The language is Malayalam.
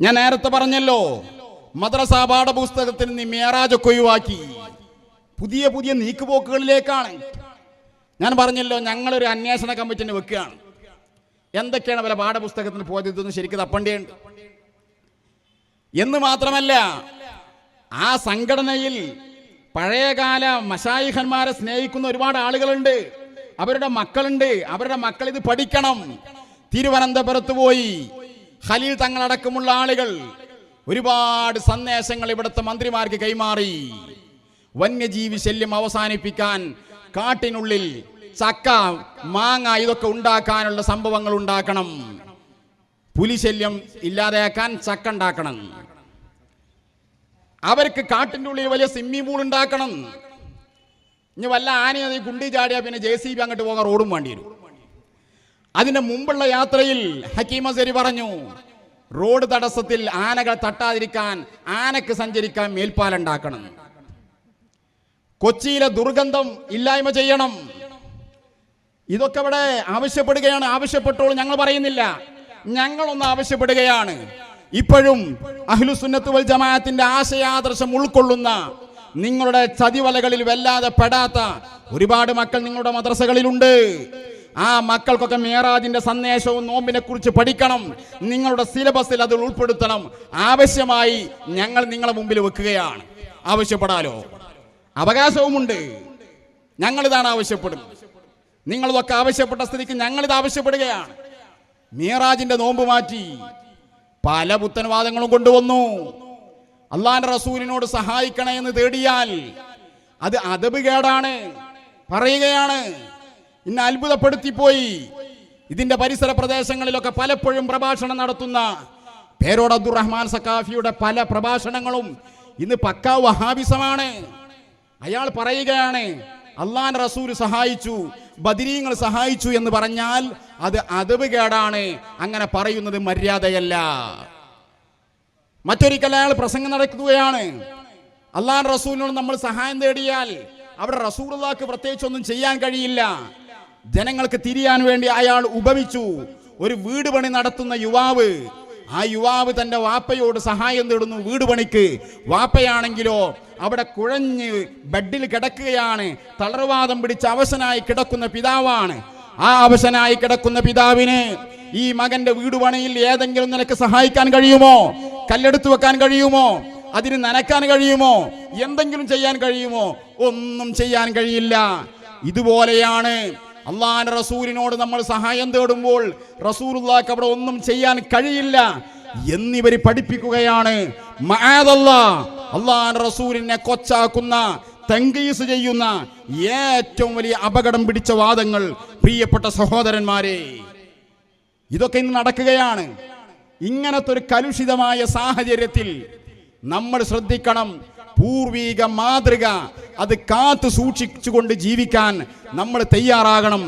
ഞാൻ നേരത്തെ പറഞ്ഞല്ലോ മദ്രസ പാഠപുസ്തകത്തിൽ നിന്ന് മേറാജൊക്കെ ഒഴിവാക്കി. പുതിയ പുതിയ നീക്കുപോക്കുകളിലേക്കാണ്. ഞാൻ പറഞ്ഞല്ലോ ഞങ്ങളൊരു അന്വേഷണ കമ്മിറ്റിനെ വെക്കുകയാണ്. എന്തൊക്കെയാണ് പല പാഠപുസ്തകത്തിന് പോയത് ശരിക്കും തപ്പണ്ടേണ്ട്. എന്ന് മാത്രമല്ല ആ സംഘടനയിൽ പഴയകാല മഷായിഖന്മാരെ സ്നേഹിക്കുന്ന ഒരുപാട് ആളുകളുണ്ട്. അവരുടെ മക്കളുണ്ട്. അവരുടെ മക്കൾ ഇത് പഠിക്കണം. തിരുവനന്തപുരത്ത് പോയി ഖലീൽ തങ്ങളടക്കമുള്ള ആളുകൾ ഒരുപാട് സന്ദേശങ്ങൾ ഇവിടുത്തെ മന്ത്രിമാർക്ക് കൈമാറി. വന്യജീവി ശല്യം അവസാനിപ്പിക്കാൻ കാട്ടിനുള്ളിൽ ചക്ക മാങ്ങ ഇതൊക്കെ ഉണ്ടാക്കാനുള്ള സംഭവങ്ങൾ ഉണ്ടാക്കണം. പുലിശല്യം ഇല്ലാതെയാക്കാൻ ചക്ക ഉണ്ടാക്കണം. അവർക്ക് കാട്ടിന്റെ ഉള്ളിൽ വലിയ സ്വിമ്മിംഗ് പൂൾ ഉണ്ടാക്കണം. ഇനി വല്ല ആനയും ഈ കുണ്ടി ചാടിയാൽ പിന്നെ ജെ സി ബി അങ്ങോട്ട് പോകാൻ റോഡും വേണ്ടി വരും. അതിന്റെ മുമ്പുള്ള യാത്രയിൽ ഹക്കീമസരി പറഞ്ഞു റോഡ് തടസ്സത്തിൽ ആനകൾ തട്ടാതിരിക്കാൻ ആനക്ക് സഞ്ചരിക്കാൻ മേൽപ്പാലുണ്ടാക്കണം കൊച്ചിയിലെ ദുർഗന്ധം ഇല്ലായ്മ ചെയ്യണം. ഇതൊക്കെ ഇവിടെ ആവശ്യപ്പെടുകയാണ്. ആവശ്യപ്പെട്ടോളൂ ഞങ്ങൾ പറയുന്നില്ല. ഞങ്ങളൊന്ന് ആവശ്യപ്പെടുകയാണ്. ഇപ്പോഴും അഹ്ലുസുന്നത്ത് ജമാഅത്തിന്റെ ആശയാദർശം ഉൾക്കൊള്ളുന്ന നിങ്ങളുടെ ചതിവലകളിൽ വല്ലാതെ പെടാത്ത ഒരുപാട് മക്കൾ നിങ്ങളുടെ മദ്രസകളിലുണ്ട്. ആ മക്കൾക്കൊക്കെ മേറാജിന്റെ സന്ദേശവും നോമ്പിനെ കുറിച്ച് പഠിക്കണം. നിങ്ങളുടെ സിലബസിൽ അത് ഉൾപ്പെടുത്തണം. ആവശ്യമായി ഞങ്ങൾ നിങ്ങളെ മുമ്പിൽ വെക്കുകയാണ്. ആവശ്യപ്പെടാലോ? അവകാശവുമുണ്ട്. ഞങ്ങളിതാണ് ആവശ്യപ്പെടുന്നത്. നിങ്ങളിതൊക്കെ ആവശ്യപ്പെട്ട സ്ഥിതിക്ക് ഞങ്ങളിത് ആവശ്യപ്പെടുകയാണ്. മീറാജിന്റെ നോമ്പ് മാറ്റി. പല പുത്തൻവാദങ്ങളും കൊണ്ടുവന്നു. അള്ളാന്റെ റസൂലിനോട് സഹായിക്കണേ എന്ന് തേടിയാൽ അത് അതബ് കേടാണ്. പറയുകയാണ്. ഇന്ന് അത്ഭുതപ്പെടുത്തിപ്പോയി ഇതിന്റെ പരിസര പ്രദേശങ്ങളിലൊക്കെ പലപ്പോഴും പ്രഭാഷണം നടത്തുന്ന പേരോട് അബ്ദുറഹ്മാൻ സക്കാഫിയുടെ പല പ്രഭാഷണങ്ങളും ഇന്ന് പക്കാ വഹാബിസമാണ്. അയാൾ പറയുകയാണ് അള്ളാൻ റസൂൽ സഹായിച്ചു ബദിരീങ്ങൾ സഹായിച്ചു എന്ന് പറഞ്ഞാൽ അത് അതവ് കേടാണ്. അങ്ങനെ പറയുന്നത് മര്യാദയല്ല. മറ്റൊരിക്കൽ അയാൾ പ്രസംഗം നടക്കുകയാണ് അള്ളാൻ റസൂലിനോട് നമ്മൾ സഹായം തേടിയാൽ അവിടെ റസൂലുള്ളാക്ക് പ്രത്യേകിച്ച് ഒന്നും ചെയ്യാൻ കഴിയില്ല. ജനങ്ങൾക്ക് തിരിയാൻ വേണ്ടി അയാൾ ഉപമിച്ചു. ഒരു വീട് പണി നടത്തുന്ന യുവാവ് ആ യുവാവ് തന്റെ വാപ്പയോട് സഹായം തേടുന്നു വീട് പണിക്ക്. വാപ്പയാണെങ്കിലോ അവിടെ കുഴഞ്ഞ് ബെഡിൽ കിടക്കുകയാണ്. തളർവാദം പിടിച്ച് അവശനായി കിടക്കുന്ന പിതാവാണ്. ആ അവശനായി കിടക്കുന്ന പിതാവിന് ഈ മകന്റെ വീട് പണിയിൽ ഏതെങ്കിലും നിനക്ക് സഹായിക്കാൻ കഴിയുമോ? കല്ലെടുത്തു വെക്കാൻ കഴിയുമോ? അതിന് നനക്കാൻ കഴിയുമോ? എന്തെങ്കിലും ചെയ്യാൻ കഴിയുമോ? ഒന്നും ചെയ്യാൻ കഴിയില്ല. ഇതുപോലെയാണ് അള്ളാൻ റസൂലിനോട് നമ്മൾ സഹായം തേടുമ്പോൾ റസൂലുള്ളാക്ക് അവിടെ ഒന്നും ചെയ്യാൻ കഴിയില്ല എന്നിവര് പഠിപ്പിക്കുകയാണ്. അള്ളാൻ റസൂലിനെ കൊച്ചാക്കുന്ന തങ്കീസ് ചെയ്യുന്ന ഏറ്റവും വലിയ അപകടം പിടിച്ച വാദങ്ങൾ പ്രിയപ്പെട്ട സഹോദരന്മാരെ ഇതൊക്കെ ഇന്ന് നടക്കുകയാണ്. ഇങ്ങനത്തെ ഒരു കലുഷിതമായ സാഹചര്യത്തിൽ നമ്മൾ ശ്രദ്ധിക്കണം. പൂർവീക മാതൃക. അത് കാത്തു സൂക്ഷിച്ചുകൊണ്ട് ജീവിക്കാൻ നമ്മൾ തയ്യാറാകണം.